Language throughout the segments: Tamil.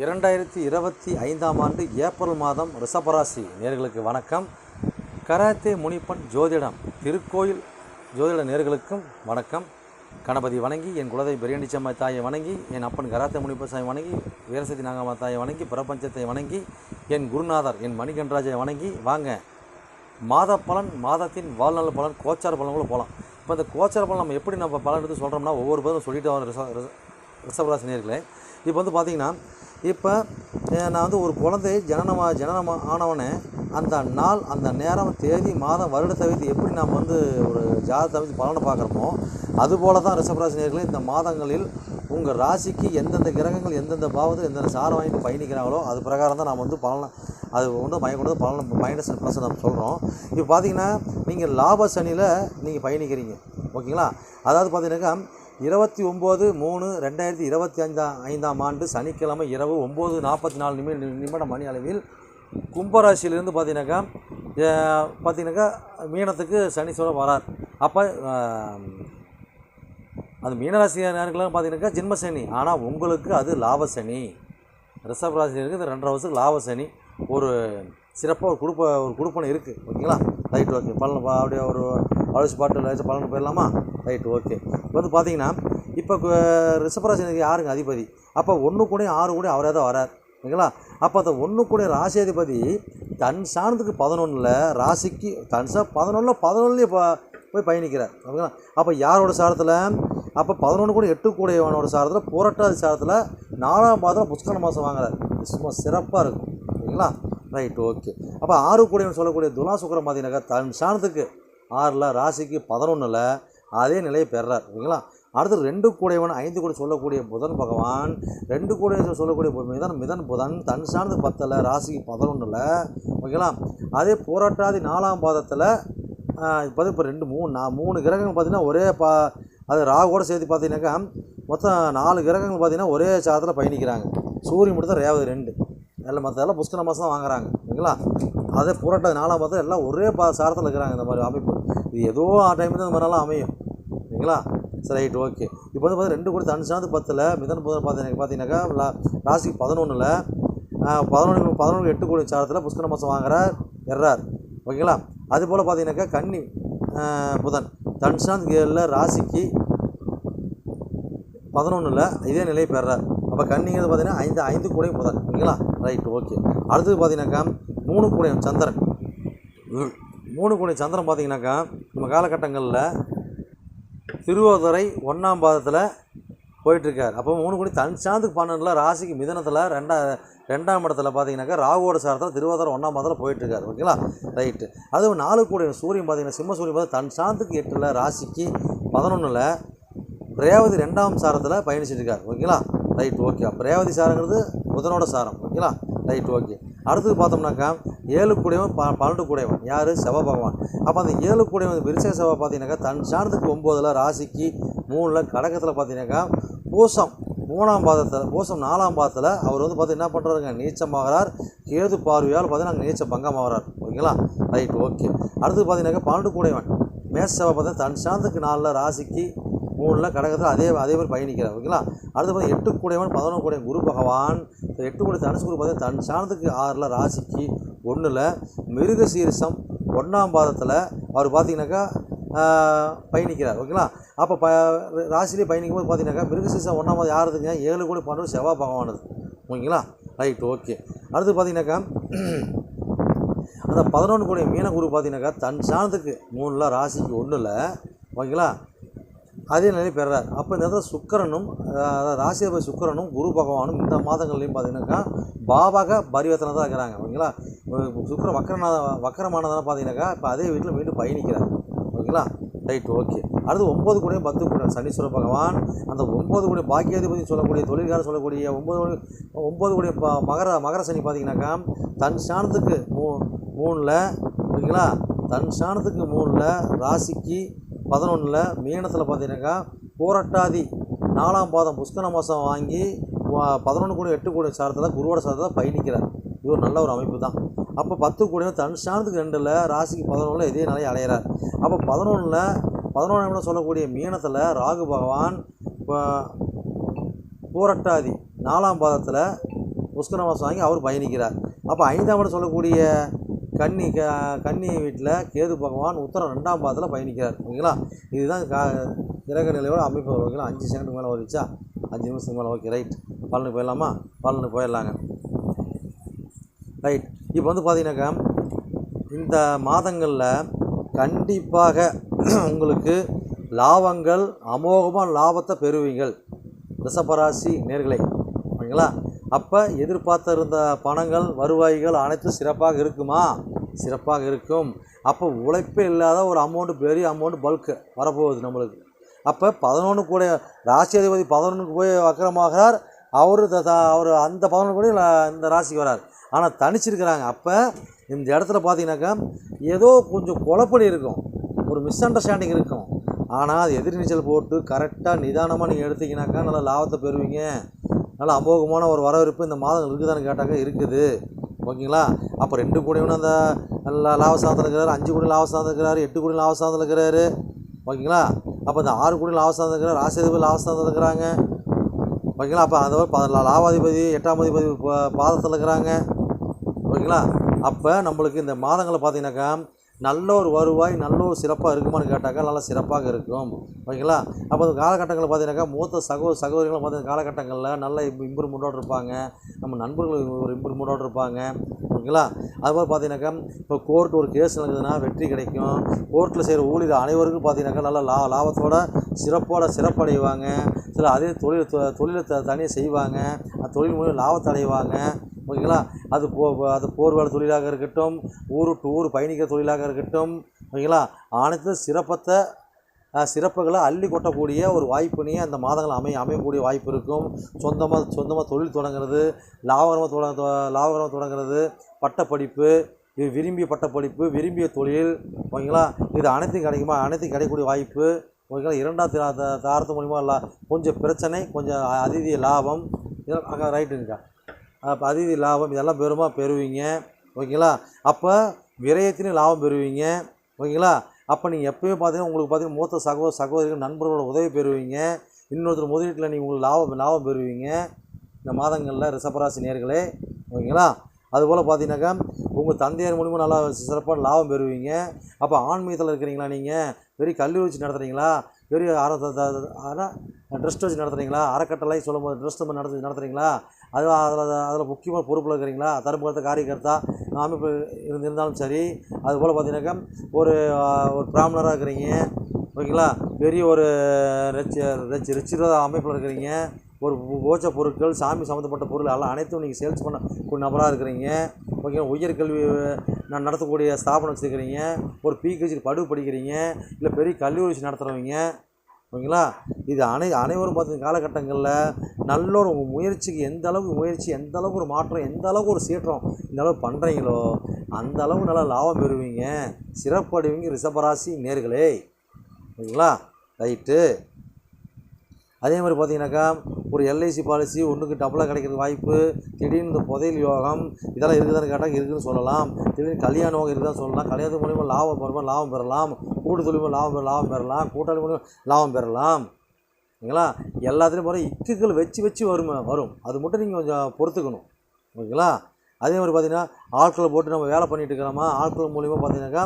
இரண்டாயிரத்தி இருபத்தி ஐந்தாம் ஆண்டு ஏப்ரல் மாதம் ரிஷபராசி நேர்களுக்கு வணக்கம். கராத்தே முனிப்பன் ஜோதிடம் திருக்கோயில் ஜோதிட நேர்களுக்கும் வணக்கம். கணபதி வணங்கி என் குலதை பிரியாணிச்சம்மா தாயை வணங்கி என் அப்பன் கராத்தே முனிப்பன் சாமி வணங்கி வீரசதி நாகம்மா தாயை வணங்கி பிரபஞ்சத்தை வணங்கி என் குருநாதர் என் மணிகண்டராஜை வணங்கி வாங்க. மாத பலன் மாதத்தின் வாழ்நாள் பலன் கோச்சார பலன்களும் போகலாம் இப்போ இந்த கோச்சார பலன் நம்ம எப்படி நம்ம பலன் எடுத்து சொல்கிறோம்னா ஒவ்வொரு பேரும் சொல்லிட்டு வரோம் ரிச ரிச- ரிஷபராசினியர்களே இப்போ வந்து பார்த்தீங்கன்னா இப்போ நான் வந்து ஒரு குழந்தை ஜனனமா ஜனனமா ஆனவனே அந்த நாள் அந்த நேரம் தேதி மாதம் வருடத்தை வைத்து எப்படி நாம் வந்து ஒரு ஜாதகத்தை வைத்து பலனை பார்க்குறோமோ அதுபோல தான் ரிஷபராசினியர்களே இந்த மாதங்களில் உங்கள் ராசிக்கு எந்தெந்த கிரகங்கள் எந்தெந்த பாவத்தில் எந்தெந்த சாரம் வாங்கிட்டு பயணிக்கிறாங்களோ அது பிரகாரம் தான் நாம் வந்து பலனை அது ஒன்றும் மய கொண்டு பலன் மைனஸ் ப்ளஸ் நம்ம சொல்கிறோம் இப்போ பார்த்தீங்கன்னா நீங்கள் லாப சனியில் நீங்கள் பயணிக்கிறீங்க. ஓகேங்களா? அதாவது பார்த்தீங்கன்னாக்கா இருபத்தி ஒம்பது மூணு ரெண்டாயிரத்தி இருபத்தி ஐந்தாம் ஐந்தாம் ஆண்டு சனிக்கிழமை இரவு ஒம்பது நாற்பத்தி நாலு நிமி நிமிட மணி அளவில் கும்பராசியிலிருந்து பார்த்தீங்கன்னாக்கா பார்த்தீங்கன்னாக்கா மீனத்துக்கு சனீஸ்வரர் வரார். அப்போ அது மீனராசியாருக்கெல்லாம் பார்த்தீங்கன்னாக்கா ஜென்ம சனி. ஆனால் உங்களுக்கு அது லாப சனி. ரிசர்வ் ராசினருக்கு இந்த ரெண்டரை வருஷத்துக்கு லாப சனி. ஒரு சிறப்பாக ஒரு குடுப்ப ஒரு குடுப்பனை இருக்குது ஓகேங்களா? Right okay. பல அப்படியே ஒரு அழுசு பாட்டு ஏதாச்சும் பலனுக்கு போயிடலாமா ரைட் ஓகே. இப்போ வந்து பார்த்தீங்கன்னா இப்போ ரிஷபராசினருக்கு யாருங்க அதிபதி? அப்போ ஒன்று கூட ஆறு கூட அவரே தான் வரார். ஓகேங்களா? அப்போ அந்த ஒன்று கூட ராசியாதிபதி தன் சாணத்துக்கு பதினொன்றில் ராசிக்கு தன் சா பதினொன்றில் பதினொன்றுலேயே இப்போ போய் பயணிக்கிறார். ஓகேங்களா? அப்போ யாரோட சாரத்தில்? அப்போ பதினொன்று கூட எட்டு கூடையவனோட சாரத்தில் புரட்டாதி சாரத்தில் நாலாம் மாதம் புஷ்கர மாதம் வாங்குறார். சும்மா சிறப்பாக இருக்கும். ஓகேங்களா? Right okay. அப்போ ஆறு கூடையவன் சொல்லக்கூடிய துலா சுக்கரம் பார்த்தீங்கன்னாக்கா தன் சாணத்துக்கு ஆறில் ராசிக்கு பதினொன்றில் அதே நிலையை பெறார். ஓகேங்களா அடுத்து ரெண்டு கூடையவன் ஐந்து கூட சொல்லக்கூடிய புதன் பகவான். ரெண்டு கூட சொல்லக்கூடிய மிதன் மிதன் புதன். தன் சார்ந்து பத்தில் ராசிக்கு பதினொன்றில் ஓகேங்களா? அதே போராட்டாதி நாலாம் பாதத்தில் இப்போ இப்போ ரெண்டு மூணு நான் மூணு கிரகங்கள் பார்த்தீங்கன்னா ஒரே பா அது ராகோடு சேர்த்து பார்த்தீங்கன்னாக்கா மொத்தம் நாலு கிரகங்கள் பார்த்தீங்கன்னா ஒரே சாதத்தில் பயணிக்கிறாங்க. சூரியன் மட்டும் தான் ரேவதி ரெண்டு. எல்லாம் மற்றதெல்லாம் புஷ்கர மாதம் தான் வாங்குறாங்க. ஓகேங்களா அதே புரட்டாதி நாலாம் பார்த்தா எல்லாம் ஒரே பா சாரத்தில் இருக்கிறாங்க இந்த மாதிரி அமைப்பு. இது ஏதோ ஆ டைமில் இந்த மாதிரிலாம் அமையும். ஓகேங்களா சரி ரைட் ஓகே. இப்போ வந்து பார்த்தா ரெண்டு கூட தன் பத்தில் மிதன் புதன் பார்த்தீங்கன்னா பார்த்தீங்கன்னாக்கா லா- ராசிக்கு பதினொன்றில் பதினொன்று பதினொன்று எட்டு கோடி சாரத்தில் புஷ்கர மாதம் வாங்குறார் எர்றார். ஓகேங்களா? அது போல் பார்த்தீங்கன்னாக்கா கன்னி புதன். தனுஷாந்த் சார்ந்து ராசிக்கு பதினொன்றில் இதே நிலையை பெறார். அப்போ கன்னிங்கிறது பார்த்தீங்கன்னா ஐந்து ஐந்து கூடையும் புதன். ஓகேங்களா? Right okay. அடுத்தது பார்த்தீங்கன்னாக்கா மூணு கூடையும் சந்திரன். மூணு கூடை சந்திரன் பார்த்தீங்கன்னாக்கா நம்ம காலகட்டங்களில் திருவோதரை ஒன்றாம் பாதத்தில் போயிட்டுருக்கார். அப்போ மூணு கோடி தன் சாந்துக்கு பன்னெண்டில் ராசிக்கு மிதனத்தில் ரெண்டா ரெண்டாம் இடத்துல பார்த்தீங்கன்னாக்கா ராகுவோட சாரத்தில் திருவாதிரை ஒன்றாம் பாதத்தில் போயிட்டுருக்காரு. ஓகேங்களா? ரைட்டு. அதுவும் நாலு கோடி சூரியன் பார்த்தீங்கன்னா சிம்ம சூரியன் பார்த்து தன் சாந்துக்கு எட்டில் ராசிக்கு பதினொன்றில் ரேவதி ரெண்டாம் சாரத்தில் பயணிச்சிட்டு இருக்கார் ஓகேங்களா? Right okay. அப்போ ரேவதி சாரங்கிறது புதனோட சாரம். ஓகேங்களா? Right okay. அடுத்தது பார்த்தோம்னாக்கா ஏழு கூடையவன் ப பன்னெண்டு கூடையவன். யார்? செவ பகவான். அப்போ அந்த ஏழு கூடையவன் விருச்சக செவ்வாய் பார்த்தீங்கன்னாக்கா தன் சாணத்துக்கு ஒம்போதில் ராசிக்கு மூணில் கடகத்தில் பார்த்தீங்கன்னாக்கா பூசம் மூணாம் பாதத்தில் பூசம் நாலாம் பாதத்தில் அவர் வந்து பார்த்து என்ன பண்ணுறாருங்க நீச்சமாகிறார் கேது பார்வையால் பார்த்தீங்கன்னா நீச்ச பங்கமாகிறார் ஓகேங்களா? Right okay. அடுத்து பார்த்தீங்கன்னாக்கா பன்னெண்டு கூடையவன். மேச செவ்வாய் பார்த்தீங்கன்னா தன் சாணத்துக்கு நாலில் ராசிக்கு மூணில் கடகத்தில் அதே அதே மாதிரி பயணிக்கிறார். ஓகேங்களா? அடுத்து பார்த்தா எட்டு கூடையவன் பதினொன்று கூடையவன் குரு பகவான். எட்டு கூடை தனுசு குரு பார்த்தீங்கன்னா தன் சாணத்துக்கு ஆறில் ராசிக்கு ஒன்றில் மிருக சீரிசம் ஒன்றாம் பாதத்தில் அவர் பார்த்தீங்கன்னாக்கா பயணிக்கிறார். ஓகேங்களா? அப்போ ப ராசிலே பயணிக்கும் போது பார்த்தீங்கன்னாக்கா மிருக சீரிசம் ஒன்றாம் பாதம் யாருதுங்க ஏழு கோடி பன்னெண்டு செவ்வாய் பகவானது. ஓகேங்களா? Right okay. அடுத்து பார்த்தீங்கன்னாக்கா அந்த பதினொன்று கோடி மீன குரு பார்த்தீங்கன்னாக்கா தன் சாணத்துக்கு மூணில் ராசிக்கு ஒன்றில் ஓகேங்களா? அதே நிலை பெறார். அப்போ இந்த இடத்துல சுக்கரனும் அதாவது ராசிபதி சுக்கரனும் குரு பகவானும் இந்த மாதங்கள்லையும் பார்த்தீங்கன்னாக்கா பாபாக பரிவர்த்தனை தான் இருக்கிறாங்க ஓகேங்களா? சுக்கிர வக்கரநாத வக்கரமானதான பார்த்தீங்கன்னாக்கா இப்போ அதே வீட்டில் மீண்டும் பயணிக்கிறார். ஓகேங்களா? ரைட் ஓகே அடுத்து ஒம்பது கூடையும் பத்து கூட சனீஸ்வர பகவான் அந்த ஒம்பது கூட பாக்கியாதிபதி சொல்லக்கூடிய தொழில்காரர் சொல்லக்கூடிய ஒம்பது கோடி ஒம்பது கோடி ப- மகர மகர சனி பார்த்தீங்கன்னாக்கா தன் ஸ்தானத்துக்கு மூ மூணில் ஓகேங்களா? தன் ஸ்தானத்துக்கு மூணில் ராசிக்கு பதினொன்றில் மீனத்தில் பார்த்தீங்கன்னாக்கா பூரட்டாதி நாலாம் பாதம் புஷ்கர மாதம் வாங்கி பதினொன்று கூட எட்டு கூட சாரத்தில் குருவோட சாரத்தில் பயணிக்கிறார். இது ஒரு நல்ல ஒரு அமைப்பு தான் அப்போ பத்து கூட தன் ஸ்தானத்துக்கு ரெண்டில் ராசிக்கு பதினொன்றில் இதே நிலையை அடையிறார் அப்போ பதினொன்றில் பதினொன்று சொல்லக்கூடிய மீனத்தில் ராகு பகவான் இப்போ பூரட்டாதி நாலாம் பாதத்தில் புஷ்கர மாதம் வாங்கி அவர் பயணிக்கிறார். அப்போ ஐந்தாம் இடம் சொல்லக்கூடிய கன்னி க கன்னி வீட்டில் கேது பகவான் உத்தரம் ரெண்டாம் பாதத்தில் பயணிக்கிறார். ஓகேங்களா? இதுதான் கா கிரக நிலையோட அமைப்பு. ஓகேங்களா? அஞ்சு செகண்ட் மேலே வந்துச்சா அஞ்சு நிமிஷத்துக்கு மேலே. Okay right. பலனுக்கு போயிடலாமா? பலனுக்கு போயிடலாங்க. ரைட். இப்போ வந்து பார்த்தீங்கன்னாக்கா இந்த மாதங்களில் கண்டிப்பாக உங்களுக்கு லாபங்கள் அமோகமாக லாபத்தை பெறுவீங்கள். ரிஷபராசி நேர்களை. ஓகேங்களா அப்போ எதிர்பார்த்த இருந்த பணங்கள் வருவாய்கள் அனைத்தும் சிறப்பாக இருக்குமா? சிறப்பாக இருக்கும். அப்போ உழைப்பே இல்லாத ஒரு அமௌண்ட்டு பெரிய அமௌண்ட் பல்க்கு வரப்போகுது நம்மளுக்கு. அப்போ பதினொன்று கூட ராசி அதிபதி பதினொன்றுக்கு போய் வக்கரமாகிறார். அவர் அவர் அந்த பதினொன்று கூட இந்த ராசிக்கு வரார். ஆனால் தனிச்சிருக்கிறாங்க. அப்போ இந்த இடத்துல பார்த்தீங்கன்னாக்கா ஏதோ கொஞ்சம் குழப்படி இருக்கும். ஒரு மிஸ் அண்டர்ஸ்டாண்டிங் இருக்கும். ஆனால் அது எதிர்நீச்சல் போட்டு கரெக்டாக நிதானமாக நீங்கள் எடுத்தீங்கன்னாக்கா நல்லா லாபத்தை பெறுவீங்க. நல்ல அமோகமான ஒரு வரவேற்பு இந்த மாதம் இருக்குதான்னு கேட்டாக்க இருக்குது. ஓகேங்களா? அப்போ ரெண்டு கோடியும் அந்த லாபசாதத்தில் இருக்கிறாரு அஞ்சு கோடி லாபஸ்தானத்தில் இருக்கிறாரு எட்டு கோடி லாபசாதத்தில் இருக்கிறாரு. ஓகேங்களா? அப்போ இந்த ஆறு கோடி லாபஸ்தானத்தில் இருக்கிறார் ராசியாதிபதி லாபசாதத்தில் இருக்கிறாங்க. ஓகேங்களா? அப்போ அதை ப- லாபாதிபதி எட்டாம் அதிபதி பாதத்தில் இருக்கிறாங்க. ஓகேங்களா? அப்போ நம்மளுக்கு இந்த மாதங்களை பார்த்தீங்கன்னாக்கா நல்ல ஒரு வருவாய் நல்ல ஒரு சிறப்பாக இருக்குமான்னு கேட்டாக்கா நல்லா சிறப்பாக இருக்கும். ஓகேங்களா? அப்போ அந்த காலகட்டங்களில் பார்த்தீங்கன்னாக்கா மூத்த சகோ சகோதரிகளும் பார்த்தீங்கன்னா காலகட்டங்களில் நல்ல இம்ப்ரூவ்மெண்ட்டோடு இருப்பாங்க நம்ம நண்பர்கள் ஒரு இம்ப்ரூவ்மெண்ட்டோடு இருப்பாங்க ஓகேங்களா? அதுபோல் பார்த்தீங்கன்னாக்கா இப்போ கோர்ட் ஒரு கேஸ் நடக்குதுன்னா வெற்றி கிடைக்கும். கோர்ட்டில் செய்கிற ஊழியர் அனைவருக்கும் பார்த்தீங்கன்னாக்கா நல்ல லா லாபத்தோட சிறப்போட சிறப்படைவாங்க. சில அதே தொழில் தொ- தொழிலை த தனியாக செய்வாங்க. அந்த தொழில் மூலம் லாபத்தை அடைவாங்க ஓகேங்களா? அது போ அது போர்வேலை தொழிலாக இருக்கட்டும் ஊர் டு ஊர் பயணிக்கிற தொழிலாக இருக்கட்டும் ஓகேங்களா? அனைத்து சிறப்பத்தை சிறப்புகளை அள்ளி கொட்டக்கூடிய ஒரு வாய்ப்பினையே அந்த மாதங்கள் அமை அமையக்கூடிய வாய்ப்பு இருக்கும். சொந்தமாக சொந்தமாக தொழில் தொடங்குறது லாபகரமாக தொட தொ- லாபகரமாக தொடங்குறது பட்டப்படிப்பு இது விரும்பிய பட்டப்படிப்பு விரும்பிய தொழில் ஓகேங்களா? இது அனைத்தையும் கிடைக்குமா? அனைத்தையும் கிடைக்கக்கூடிய வாய்ப்பு ஓகேங்களா? இரண்டாம் தா- தாரத்து மூலிமா லா கொஞ்சம் பிரச்சனை கொஞ்சம் அதிதிய லாபம். இதெல்லாம் ரைட்டுங்கக்கா அதிதி லாபம் இதெல்லாம் பெருமா பெறுவீங்க ஓகேங்களா அப்போ விரயத்திலையும் லாபம் பெறுவீங்க ஓகேங்களா அப்போ நீங்கள் எப்பயும் பார்த்தீங்கன்னா உங்களுக்கு பார்த்தீங்கன்னா மூத்த சகோதர சகோதரிகள் நண்பர்களோட உதவி பெறுவீங்க இன்னொருத்தர் முதலீட்டில் நீங்கள் உங்களுக்கு லாபம் லாபம் பெறுவீங்க இந்த மாதங்களில் ரிசபராசி நேர்களே ஓகேங்களா அதுபோல் பார்த்தீங்கன்னாக்கா உங்கள் தந்தையார் மூலிமா நல்லா சிறப்பான லாபம் பெறுவீங்க அப்போ ஆன்மீகத்தில் இருக்கிறீங்களா நீங்கள் பெரிய கல்லூரி வச்சு நடத்துகிறீங்களா பெரிய அற ட்ரஸ்ட் வச்சு நடத்துகிறீங்களா அறக்கட்டளை சொல்லும் போது ட்ரஸ்ட் நடத்து நடத்துகிறீங்களா அது அதில் அதில் முக்கியமாக பொறுப்பில் இருக்கிறீங்களா? தர்மகர்த்தா காரியகர்த்தா அமைப்பு இருந்து இருந்தாலும் சரி அதுபோல் பார்த்தீங்கன்னாக்கா ஒரு ஒரு பிராமணராக இருக்கிறீங்க ஓகேங்களா? பெரிய ஒரு ரிச் ரிச் ரிச்சிரோத அமைப்பில் இருக்கிறீங்க ஒரு போச்ச பொருட்கள் சாமி சம்மந்தப்பட்ட பொருள் எல்லாம் அனைத்தும் நீங்கள் சேல்ஸ் பண்ண ஒரு நபராக இருக்கிறீங்க ஓகே உயர்கல்வி நான் நடத்தக்கூடிய ஸ்தாபனம் வச்சுருக்கிறீங்க ஒரு பிஹெச்டி படுவு படிக்கிறீங்க இல்லை பெரிய கல்லூரி நடத்துகிறவங்க ஓகேங்களா? இது அனை அனைவரும் பார்த்தீங்கன்னா காலகட்டங்களில் நல்ல ஒரு முயற்சிக்கு எந்த அளவுக்கு முயற்சி எந்த அளவுக்கு ஒரு மாற்றம் எந்த அளவுக்கு ஒரு சீற்றம் இந்த பண்ணுறீங்களோ அந்த அளவுக்கு நல்லா லாபம் பெறுவீங்க. சிறப்படைவீங்க ரிஷபராசி நேர்களே. ஓகேங்களா? ரைட்டு. அதே மாதிரி பார்த்தீங்கன்னாக்கா ஒரு எல்ஐசி பாலிசி ஒன்றுக்கு டபுளாக கிடைக்கிற வாய்ப்பு திடீர்னு இந்த புதையல் யோகம் இதெல்லாம் இருக்குதான்னு கேட்டால் இருக்குதுன்னு சொல்லலாம். திடீர்னு கல்யாண யோகம் இருக்குதான் சொல்லலாம். கல்யாணத்து மூலிமா லாபம் பெறுமா லாபம் பெறலாம். கூட்டு தொழில் லாபம் லாபம் பெறலாம் கூட்டாளி மூலிமா லாபம் பெறலாம். ஓகேங்களா? எல்லாத்துலேயும் போகிற இக்குகள் வச்சு வச்சு வரும் வரும். அது மட்டும் நீங்கள் கொஞ்சம் பொறுத்துக்கணும். ஓகேங்களா? அதே மாதிரி பார்த்திங்கன்னா ஆட்களை போட்டு நம்ம வேலை பண்ணிகிட்டு இருக்கிறோமா ஆட்கள் மூலிமா பார்த்தீங்கன்னாக்கா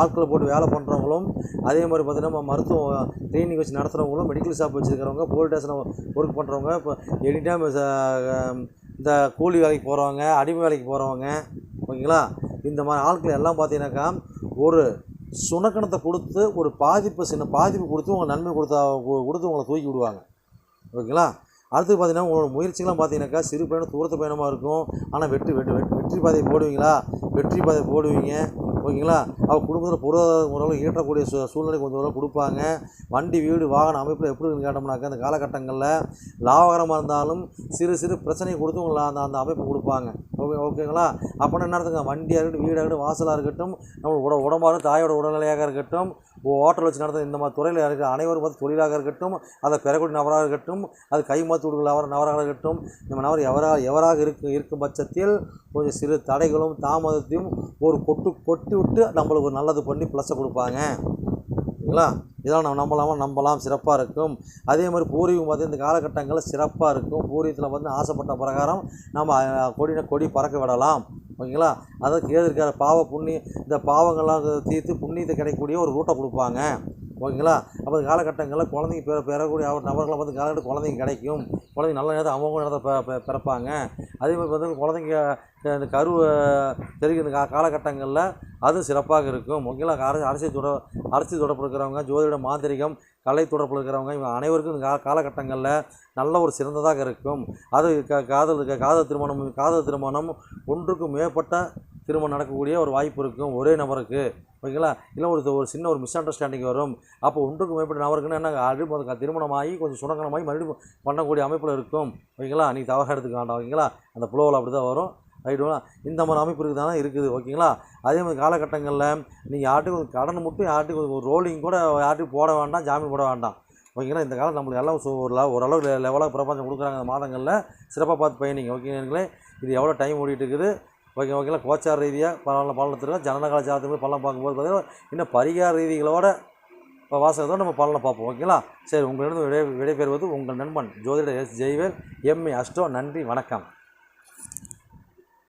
ஆட்களை போட்டு வேலை பண்ணுறவங்களும் அதே மாதிரி பார்த்தீங்கன்னா நம்ம மருத்துவம் கிளினிக் வச்சு நடத்துகிறவங்களும் மெடிக்கல் ஷாப் வச்சுருக்கிறவங்க போலீஸ் ஸ்டேஷனில் ஒர்க் பண்ணுறவங்க இப்போ எனி டைம் இந்த கூலி வேலைக்கு போகிறவங்க அடிமை வேலைக்கு போகிறவங்க ஓகேங்களா? இந்த மாதிரி ஆட்கள் எல்லாம் பார்த்தீங்கன்னாக்கா ஒரு சுணக்கணத்தை கொடுத்து ஒரு பாதிப்பு சின்ன பாதிப்பு கொடுத்து உங்கள் நன்மை கொடுத்தா கொடுத்து உங்களை தூக்கி விடுவாங்க. ஓகேங்களா? அடுத்து பார்த்தீங்கன்னா உங்களோட முயற்சிகள்லாம் பார்த்தீங்கன்னாக்கா சிறு பயணம் தூரத்து பயணமாக இருக்கும். ஆனால் வெற்றி வெற்றி வெற்றி வெற்றி பாதையை போடுவீங்களா? வெற்றி பாதை போடுவீங்க. ஓகேங்களா? அவள் குடும்பத்தில் பொருளாதார முறையில் ஈட்டக்கூடிய சூ சூழ்நிலை கொஞ்சம் ஓரளவு கொடுப்பாங்க. வண்டி வீடு வாகன அமைப்பில் எப்படி இருக்குன்னு கேட்டோம்னாக்கா அந்த காலகட்டங்களில் லாபகரமாக இருந்தாலும் சிறு சிறு பிரச்சனையை கொடுத்து உங்களை அந்த அந்த அமைப்பு கொடுப்பாங்க. ஓகே ஓகேங்களா? அப்போனா என்ன நடத்துங்க வண்டியாக இருக்கட்டும் வீடாக இருக்கட்டும் வாசலாக இருக்கட்டும் நம்ம உட உடம்பாக தாயோட உடல்நிலையாக இருக்கட்டும் ஹோட்டல் வச்சு நடந்த இந்த மாதிரி துறையில் இருக்கிற அனைவரும் பார்த்து தொழிலாக இருக்கட்டும் அதை பெறக்கூடிய நபராக இருக்கட்டும் அது கை மாற்றி அவர் நபராக இருக்கட்டும் நம்ம நபர் எவராக எவராக இருக்கு இருக்கும் பட்சத்தில் கொஞ்சம் சிறு தடைகளும் தாமதத்தையும் ஒரு கொட்டு கொட்டி விட்டு நம்மளுக்கு ஒரு நல்லது பண்ணி ப்ளஸ்ஸை கொடுப்பாங்க. சரிங்களா? இதெல்லாம் நம்ம நம்பலாமா? நம்பலாம். சிறப்பாக இருக்கும். அதே மாதிரி பூர்வீகம் பார்த்து இந்த காலகட்டங்களில் சிறப்பாக இருக்கும். பூர்வீகத்தில் வந்து ஆசைப்பட்ட பிரகாரம் நம்ம அஹ், கொடின கொடி பறக்க விடலாம். ஓகேங்களா? அதாவது கேது பாவ புண்ணிய இந்த பாவங்கள்லாம் தீர்த்து புண்ணியத்தை கிடைக்கக்கூடிய ஒரு ரூட்டை கொடுப்பாங்க. ஓகேங்களா? அப்போ காலகட்டங்களில் குழந்தைங்க பெற பெறக்கூடிய அவர் நபர்களை வந்து காலகட்டம் குழந்தைங்க கிடைக்கும். குழந்தைங்க நல்ல நேரத்தை அவங்க நேரத்தை பிறப்பாங்க. அதே மாதிரி வந்து குழந்தைங்க இந்த கருவை தெரிகிற கா காலகட்டங்களில் அது சிறப்பாக இருக்கும். ஓகேங்களா? அரசு அரசியல் தொட அரசியல் தொடர்பு இருக்கிறவங்க ஜோதிட மாந்திரிகம் கலை தொடர்பில் இருக்கிறவங்க இவங்க அனைவருக்கும் கா காலகட்டங்களில் நல்ல ஒரு சிறந்ததாக இருக்கும். அது க காதல் காதல் திருமணம் காதல் திருமணம் ஒன்றுக்கும் மேற்பட்ட திருமணம் நடக்கக்கூடிய ஒரு வாய்ப்பு இருக்கும். ஒரே நபருக்கு. ஓகேங்களா? இல்லை ஒரு ஒரு சின்ன ஒரு மிஸ் அண்டர்ஸ்டாண்டிங் வரும். அப்போ ஒன்றுக்கு மேற்பட்ட நபருக்குன்னு என்ன ஆல்ரெடி திருமணமாகி கொஞ்சம் சுணக்கணமாகி மறுபடியும் பண்ணக்கூடிய அமைப்பில் இருக்கும். ஓகேங்களா? நீ தவறாக எடுத்துக்க வேண்டாம். ஓகேங்களா? அந்த புலவில் அப்படி தான் வரும். ரைட்டுங்களா இந்த மாதிரி அமைப்பு இருக்குது தானே இருக்குது. ஓகேங்களா? அதே மாதிரி காலகட்டங்களில் நீங்கள் யார்ட்டையும் கடன் மட்டும் யார்ட்டையும் ஒரு ரோலிங் கூட யார்ட்டையும் போட வேண்டாம் ஜாமீன் போட வேண்டாம். ஓகேங்களா? இந்த காலம் நம்மளுக்கு எல்லாம் ஒரு ஓரளவு லெவலாக பிரபஞ்சம் கொடுக்குறாங்க இந்த மாதங்களில். சிறப்பாக பார்த்து பயணிங்க. ஓகேங்களே இது எவ்வளோ டைம் ஓடிட்டு இருக்குது. ஓகே ஓகேங்களா? கோச்சார் ரீதியாக பலன் பலனத்தில் ஜனனகால ஜாதகத்தில் பலன் பார்க்கும்போது பார்த்தீங்கன்னா இன்னும் பரிகார ரீதிகளோட இப்போ வாசகத்தோடு நம்ம பலனை பார்ப்போம். ஓகேங்களா? சரி உங்களிடம் விடை விடைபெறுவது உங்கள் நண்பன் ஜோதிடர் எஸ் ஜெய்வேல் எம்ஏ அஷ்டோ நன்றி வணக்கம்.